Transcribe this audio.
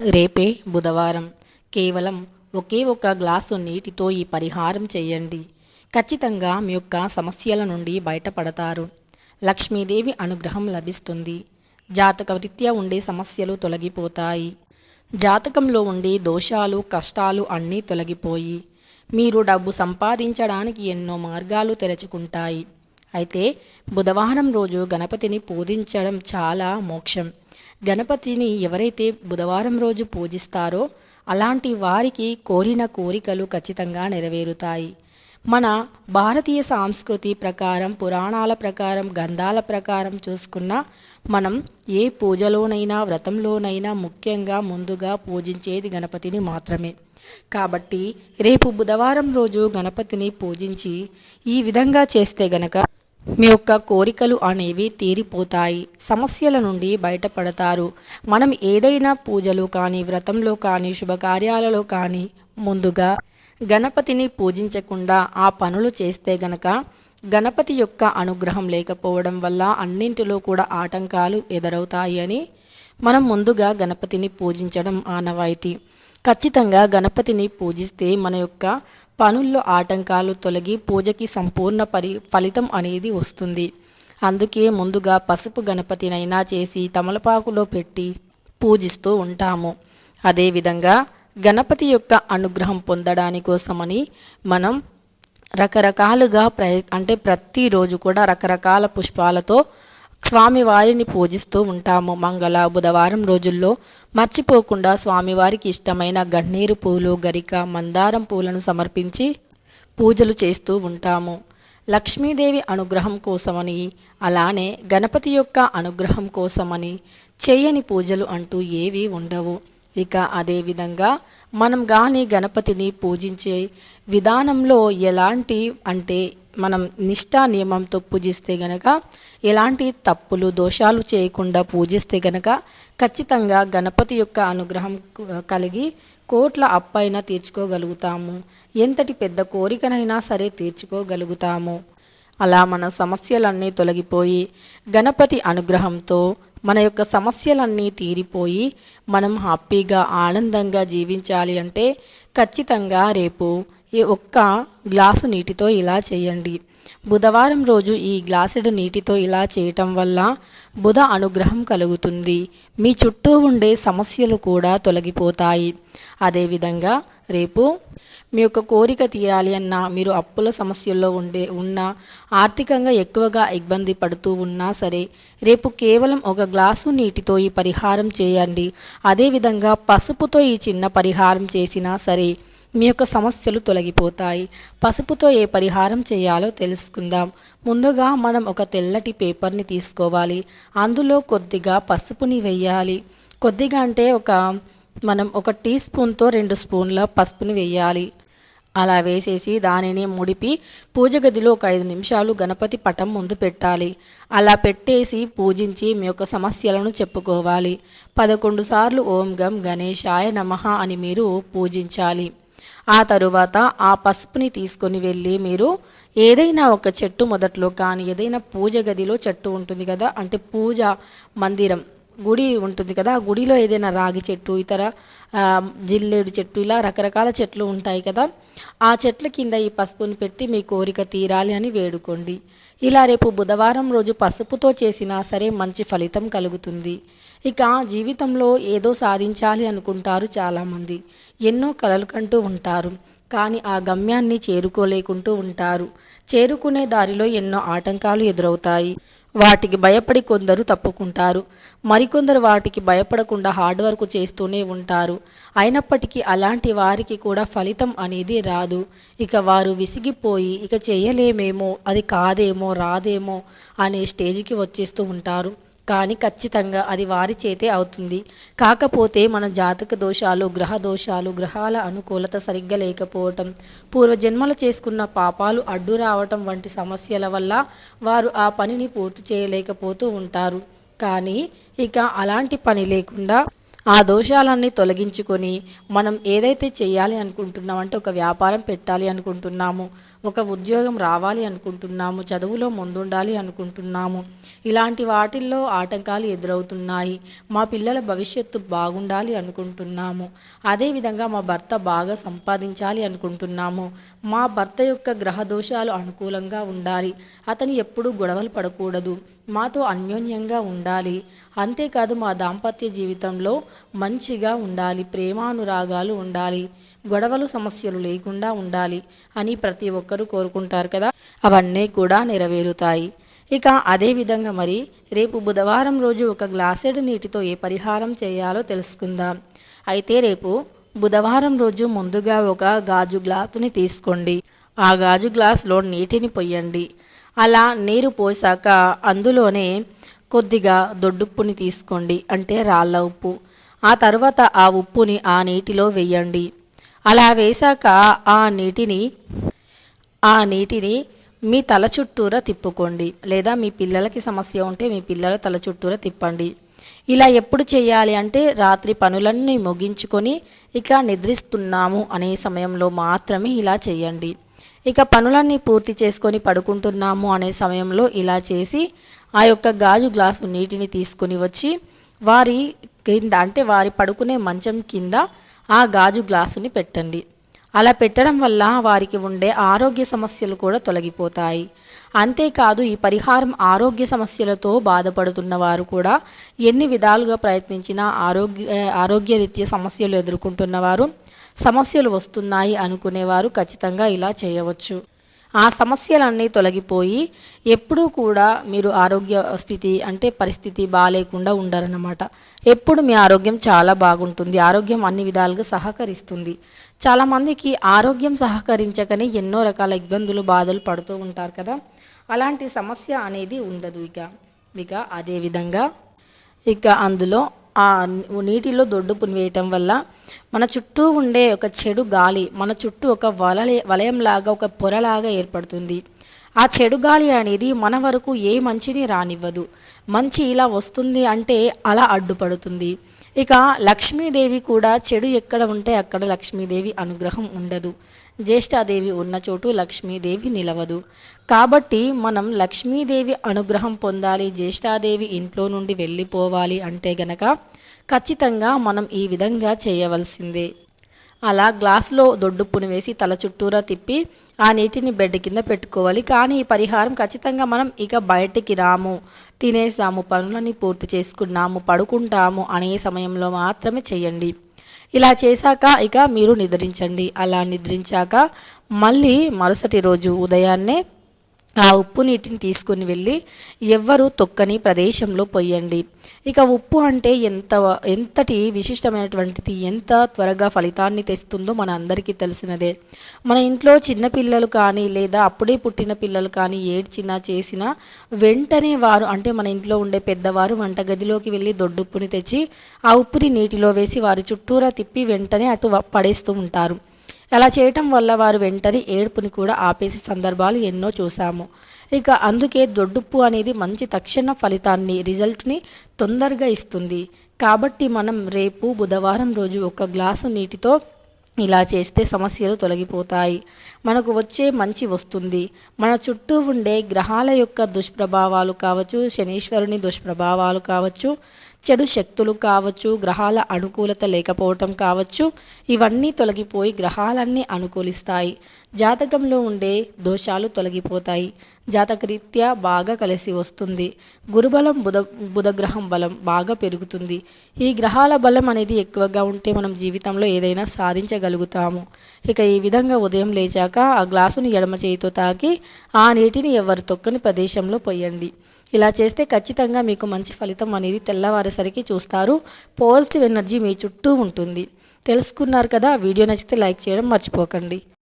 రేపే బుధవారం. కేవలం ఒకే ఒక గ్లాసు నీటితో ఈ పరిహారం చేయండి. ఖచ్చితంగా మీ యొక్క సమస్యల నుండి బయటపడతారు. లక్ష్మీదేవి అనుగ్రహం లభిస్తుంది. జాతక రీత్యా ఉండే సమస్యలు తొలగిపోతాయి. జాతకంలో ఉండే దోషాలు కష్టాలు అన్నీ తొలగిపోయి మీరు డబ్బు సంపాదించడానికి ఎన్నో మార్గాలు తెరచుకుంటాయి. అయితే బుధవారం రోజు గణపతిని పూజించడం చాలా మోక్షం. గణపతిని ఎవరైతే బుధవారం రోజు పూజిస్తారో అలాంటి వారికి కోరిన కోరికలు ఖచ్చితంగా నెరవేరుతాయి. మన భారతీయ సాంస్కృతి ప్రకారం పురాణాల ప్రకారం గంధాల ప్రకారం చూసుకున్న మనం ఏ పూజలోనైనా వ్రతంలోనైనా ముఖ్యంగా ముందుగా పూజించేది గణపతిని మాత్రమే. కాబట్టి రేపు బుధవారం రోజు గణపతిని పూజించి ఈ విధంగా చేస్తే గనక మీ యొక్క కోరికలు అనేవి తీరిపోతాయి. సమస్యల నుండి బయటపడతారు. మనం ఏదైనా పూజలు కానీ వ్రతంలో కానీ శుభకార్యాలలో కానీ ముందుగా గణపతిని పూజించకుండా ఆ పనులు చేస్తే గనక గణపతి యొక్క అనుగ్రహం లేకపోవడం వల్ల అన్నింటిలో కూడా ఆటంకాలు ఎదురవుతాయి అని మనం ముందుగా గణపతిని పూజించడం ఆనవాయితీ. ఖచ్చితంగా గణపతిని పూజిస్తే మన యొక్క పనుల్లో ఆటంకాలు తొలగి పూజకి సంపూర్ణ పరి ఫలితం అనేది వస్తుంది. అందుకే ముందుగా పసుపు గణపతినైనా చేసి తమలపాకులో పెట్టి పూజిస్తూ ఉంటాము. అదేవిధంగా గణపతి యొక్క అనుగ్రహం పొందడాని కోసమని మనం రకరకాలుగా ప్రయ అంటే ప్రతిరోజు కూడా రకరకాల పుష్పాలతో స్వామివారిని పూజిస్తూ ఉంటాము. మంగళ బుధవారం రోజుల్లో మర్చిపోకుండా స్వామివారికి ఇష్టమైన గన్నీరు పూలు గరిక మందారం పూలను సమర్పించి పూజలు చేస్తూ ఉంటాము. లక్ష్మీదేవి అనుగ్రహం కోసమని అలానే గణపతి యొక్క అనుగ్రహం కోసమని చేయని పూజలు అంటూ ఏవి ఉండవు. ఇక అదేవిధంగా మనం కానీ గణపతిని పూజించే విధానంలో ఎలాంటి అంటే మనం నిష్ఠా నియమంతో పూజిస్తే గనక ఎలాంటి తప్పులు దోషాలు చేయకుండా పూజిస్తే గనక ఖచ్చితంగా గణపతి యొక్క అనుగ్రహం కలిగి కోట్ల అప్పైనా తీర్చుకోగలుగుతాము. ఎంతటి పెద్ద కోరికనైనా సరే తీర్చుకోగలుగుతాము. అలా మన సమస్యలన్నీ తొలగిపోయి గణపతి అనుగ్రహంతో మన యొక్క సమస్యలన్నీ తీరిపోయి మనం హ్యాపీగా ఆనందంగా జీవించాలి అంటే ఖచ్చితంగా రేపు ఈ ఒక్క గ్లాసు నీటితో ఇలా చేయండి. బుధవారం రోజు ఈ గ్లాసుడు నీటితో ఇలా చేయటం వల్ల బుధ అనుగ్రహం కలుగుతుంది. మీ చుట్టూ ఉండే సమస్యలు కూడా తొలగిపోతాయి. అదేవిధంగా రేపు మీ యొక్క కోరిక తీరాలి అన్నా మీరు అప్పుల సమస్యల్లో ఉండే ఉన్నా ఆర్థికంగా ఎక్కువగా ఇబ్బంది పడుతూ ఉన్నా సరే రేపు కేవలం ఒక గ్లాసు నీటితో ఈ పరిహారం చేయండి. అదేవిధంగా పసుపుతో ఈ చిన్న పరిహారం చేసినా సరే మీ యొక్క సమస్యలు తొలగిపోతాయి. పసుపుతో ఏ పరిహారం చేయాలో తెలుసుకుందాం. ముందుగా మనం ఒక తెల్లటి పేపర్ని తీసుకోవాలి. అందులో కొద్దిగా పసుపుని వేయాలి. కొద్దిగా అంటే ఒక మనం ఒక టీ స్పూన్తో రెండు స్పూన్ల పసుపుని వేయాలి. అలా వేసేసి దానిని ముడిపి పూజ గదిలో ఒక ఐదు నిమిషాలు గణపతి పటం ముందు పెట్టాలి. అలా పెట్టేసి పూజించి మీ యొక్క సమస్యలను చెప్పుకోవాలి. పదకొండు సార్లు ఓం గం గణేశాయ నమః అని మీరు పూజించాలి. ఆ తరువాత ఆ పసుపుని తీసుకొని వెళ్ళి మీరు ఏదైనా ఒక చెట్టు మొదట్లో కానీ ఏదైనా పూజ గదిలో చెట్టు ఉంటుంది కదా అంటే పూజ మందిరం గుడి ఉంటుంది కదా ఆ గుడిలో ఏదైనా రాగి చెట్టు ఇతర జిల్లేడు చెట్టు ఇలా రకరకాల చెట్లు ఉంటాయి కదా ఆ చెట్ల కింద ఈ పసుపుని పెట్టి మీ కోరిక తీరాలి అని వేడుకోండి. ఇలా రేపు బుధవారం రోజు పసుపుతో చేసినా సరే మంచి ఫలితం కలుగుతుంది. ఇక జీవితంలో ఏదో సాధించాలి అనుకుంటారు చాలామంది. ఎన్నో కలలు కంటూ ఉంటారు. కానీ ఆ గమ్యాన్ని చేరుకోలేకుంటూ ఉంటారు. చేరుకునే దారిలో ఎన్నో ఆటంకాలు ఎదురవుతాయి. వాటికి భయపడి కొందరు తప్పుకుంటారు. మరికొందరు వాటికి భయపడకుండా హార్డ్ వర్క్ చేస్తూనే ఉంటారు. అయినప్పటికీ అలాంటి వారికి కూడా ఫలితం అనేది రాదు. ఇక వారు విసిగిపోయి ఇక చేయలేమేమో అది కాదేమో రాదేమో అనే స్టేజ్కి వచ్చేస్తూ ఉంటారు. కానీ ఖచ్చితంగా అది వారి చేతే అవుతుంది. కాకపోతే మన జాతక దోషాలు గ్రహ దోషాలు గ్రహాల అనుకూలత సరిగ్గా లేకపోవటం పూర్వజన్మలు చేసుకున్న పాపాలు అడ్డు రావటం వంటి సమస్యల వల్ల వారు ఆ పనిని పూర్తి చేయలేకపోతూ ఉంటారు. కానీ ఇక అలాంటి పని లేకుండా ఆ దోషాలన్నీ తొలగించుకొని మనం ఏదైతే చేయాలి అనుకుంటున్నామంటే ఒక వ్యాపారం పెట్టాలి అనుకుంటున్నాము ఒక ఉద్యోగం రావాలి అనుకుంటున్నాము చదువులో ముందుండాలి అనుకుంటున్నాము. ఇలాంటి వాటిల్లో ఆటంకాలు ఎదురవుతున్నాయి. మా పిల్లల భవిష్యత్తు బాగుండాలి అనుకుంటున్నాము. అదేవిధంగా మా భర్త బాగా సంపాదించాలి అనుకుంటున్నాము. మా భర్త యొక్క గ్రహ దోషాలు అనుకూలంగా ఉండాలి. అతను ఎప్పుడూ గొడవలు పడకూడదు. మాతో అన్యోన్యంగా ఉండాలి. అంతేకాదు మా దాంపత్య జీవితంలో మంచిగా ఉండాలి. ప్రేమానురాగాలు ఉండాలి. గొడవలు సమస్యలు లేకుండా ఉండాలి అని ప్రతి ఒక్కరూ కోరుకుంటారు కదా. అవన్నీ కూడా నెరవేరుతాయి. ఇక అదేవిధంగా మరి రేపు బుధవారం రోజు ఒక గ్లాసెడు నీటితో ఏ పరిహారం చేయాలో తెలుసుకుందాం. అయితే రేపు బుధవారం రోజు ముందుగా ఒక గాజు గ్లాసుని తీసుకోండి. ఆ గాజు గ్లాసులో నీటిని పొయ్యండి. అలా నీరు పోసాక అందులోనే కొద్దిగా దొడ్డుప్పుని తీసుకోండి అంటే రాళ్ళ ఉప్పు. ఆ తర్వాత ఆ ఉప్పుని ఆ నీటిలో వేయండి. అలా వేశాక ఆ నీటిని ఆ నీటిని మీ తల చుట్టూరా తిప్పుకోండి. లేదా మీ పిల్లలకి సమస్య ఉంటే మీ పిల్లల తల చుట్టూరా తిప్పండి. ఇలా ఎప్పుడు చేయాలి అంటే రాత్రి పనులన్నీ ముగించుకొని ఇక నిద్రిస్తున్నాము అనే సమయంలో మాత్రమే ఇలా చేయండి. ఇక పనులన్నీ పూర్తి చేసుకొని పడుకుంటున్నాము అనే సమయంలో ఇలా చేసి ఆ యొక్క గాజు గ్లాసు నీటిని తీసుకొని వచ్చి వారి కింద అంటే వారి పడుకునే మంచం కింద ఆ గాజు గ్లాసుని పెట్టండి. అలా పెట్టడం వల్ల వారికి ఉండే ఆరోగ్య సమస్యలు కూడా తొలగిపోతాయి. అంతేకాదు ఈ పరిహారం ఆరోగ్య సమస్యలతో బాధపడుతున్న వారు కూడా ఎన్ని విధాలుగా ప్రయత్నించినా ఆరోగ్య ఆరోగ్యరీత్యా సమస్యలు ఎదుర్కొంటున్నవారు సమస్యలు వస్తున్నాయి అనుకునేవారు ఖచ్చితంగా ఇలా చేయవచ్చు. ఆ సమస్యలన్నీ తొలగిపోయి ఎప్పుడూ కూడా మీరు ఆరోగ్య స్థితి అంటే పరిస్థితి బాగాలేకుండా ఉండరన్నమాట. ఎప్పుడు మీ ఆరోగ్యం చాలా బాగుంటుంది. ఆరోగ్యం అన్ని విధాలుగా సహకరిస్తుంది. చాలామందికి ఆరోగ్యం సహకరించకని ఎన్నో రకాల ఇబ్బందులు బాధలు పడుతూ ఉంటారు కదా. అలాంటి సమస్య అనేది ఉండదు ఇక. ఇక అదేవిధంగా ఇక అందులో ఆ నీటిలో దొడ్డుపుని వేయటం వల్ల మన చుట్టూ ఉండే ఒక చెడు గాలి మన చుట్టూ ఒక వలయ వలయంలాగా ఒక పొరలాగా ఏర్పడుతుంది. ఆ చెడు గాలి అనేది మన వరకు ఏ మంచిని రానివ్వదు. మంచి ఇలా వస్తుంది అంటే అలా అడ్డుపడుతుంది. ఇక లక్ష్మీదేవి కూడా చెడు ఎక్కడ ఉంటే అక్కడ లక్ష్మీదేవి అనుగ్రహం ఉండదు. జ్యేష్ఠాదేవి ఉన్న చోటు లక్ష్మీదేవి నిలవదు. కాబట్టి మనం లక్ష్మీదేవి అనుగ్రహం పొందాలి జ్యేష్ఠాదేవి ఇంట్లో నుండి వెళ్ళిపోవాలి అంటే గనక ఖచ్చితంగా మనం ఈ విధంగా చేయవలసిందే. అలా గ్లాస్లో దొడ్డుప్పును వేసి తల చుట్టూరా తిప్పి ఆ నీటిని బెడ్ కింద పెట్టుకోవాలి. కానీ ఈ పరిహారం ఖచ్చితంగా మనం ఇక బయటికి రాము. తినేసాము పనులని పూర్తి చేసుకున్నాము పడుకుంటాము అనే సమయంలో మాత్రమే చేయండి. ఇలా చేశాక ఇక మీరు నిద్రించండి. అలా నిద్రించాక మళ్ళీ మరుసటి రోజు ఉదయాన్నే ఆ ఉప్పు నీటిని తీసుకొని వెళ్ళి ఎవ్వరు తొక్కని ప్రదేశంలో పొయ్యండి. ఇక ఉప్పు అంటే ఎంత ఎంతటి విశిష్టమైనటువంటిది ఎంత త్వరగా ఫలితాన్ని తెస్తుందో మన అందరికీ తెలిసినదే. మన ఇంట్లో చిన్నపిల్లలు కానీ లేదా అప్పుడే పుట్టిన పిల్లలు కానీ ఏడ్చినా చేసినా వెంటనే వారు అంటే మన ఇంట్లో ఉండే పెద్దవారు వంటగదిలోకి వెళ్ళి దొడ్డుప్పుని తెచ్చి ఆ ఉప్పుని నీటిలో వేసి వారి చుట్టూరా తిప్పి వెంటనే అటు పడేస్తూ ఉంటారు. అలా చేయటం వల్ల వారు వెంటనే ఏడుపుని కూడా ఆపేసే సందర్భాలు ఎన్నో చూసాము ఇక అందుకే దొడ్డుప్పు అనేది మంచి తక్షణ ఫలితాన్ని రిజల్ట్ని తొందరగా ఇస్తుంది. కాబట్టి మనం రేపు బుధవారం రోజు ఒక గ్లాసు నీటితో ఇలా చేస్తే సమస్యలు తొలగిపోతాయి. మనకు వచ్చే మంచి వస్తుంది. మన చుట్టూ ఉండే గ్రహాల యొక్క దుష్ప్రభావాలు కావచ్చు శనీశ్వరుని దుష్ప్రభావాలు కావచ్చు చెడు శక్తులు కావచ్చు గ్రహాల అనుకూలత లేకపోవటం కావచ్చు ఇవన్నీ తొలగిపోయి గ్రహాలన్నీ అనుకూలిస్తాయి. జాతకంలో ఉండే దోషాలు తొలగిపోతాయి. జాతకరీత్యా బాగా కలిసి వస్తుంది. గురుబలం బుధ బుధగ్రహం బలం బాగా పెరుగుతుంది. ఈ గ్రహాల బలం అనేది ఎక్కువగా ఉంటే మనం జీవితంలో ఏదైనా సాధించగలుగుతాము. ఇక ఈ విధంగా ఉదయం లేచాక ఆ గ్లాసుని ఎడమ చేయితో తాకి ఆ నీటిని ఎవరు తొక్కని ప్రదేశంలో పోయండి. ఇలా చేస్తే ఖచ్చితంగా మీకు మంచి ఫలితం అనేది తెల్లవారేసరికి చూస్తారు. పాజిటివ్ ఎనర్జీ మీ చుట్టూ ఉంటుంది. తెలుసుకున్నారు కదా వీడియో నచ్చితే లైక్ చేయడం మర్చిపోకండి.